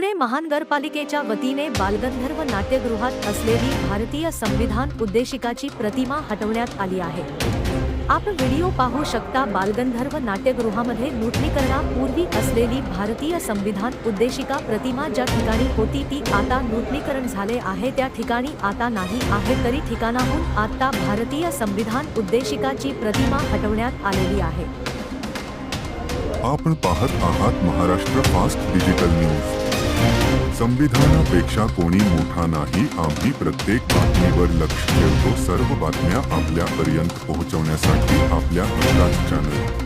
पुणे महानगरपालिकेच्या वतीने बालगंधर्व नाट्यगृहात असलेली भारतीय संविधान उद्देशिकाची प्रतिमा हटवण्यात आली आहे. आपण व्हिडिओ पाहू शकता बालगंधर्व नाट्यगृहामध्ये नूतनीकरणापूर्वी असलेली भारतीय संविधान उद्देशिका प्रतिमा ज्या ठिकाणी होती ती आता नूतनीकरण झाले आहे त्या ठिकाणी आता नाही आहे तरी ठिकाणाहून आता भारतीय संविधान उद्देशिकाची प्रतिमा हटवण्यात आलेली आहे. आपण पाहत आहात महाराष्ट्र फास्ट डिजिटल न्यूज. संविधानापेक्षा कोणी मोठा नाही आम्ही प्रत्येक बातमीवर लक्ष ठेवतो. सर्व बातम्या आपल्यापर्यंत पोहोचवण्यासाठी आपल्या हक्काच चॅनल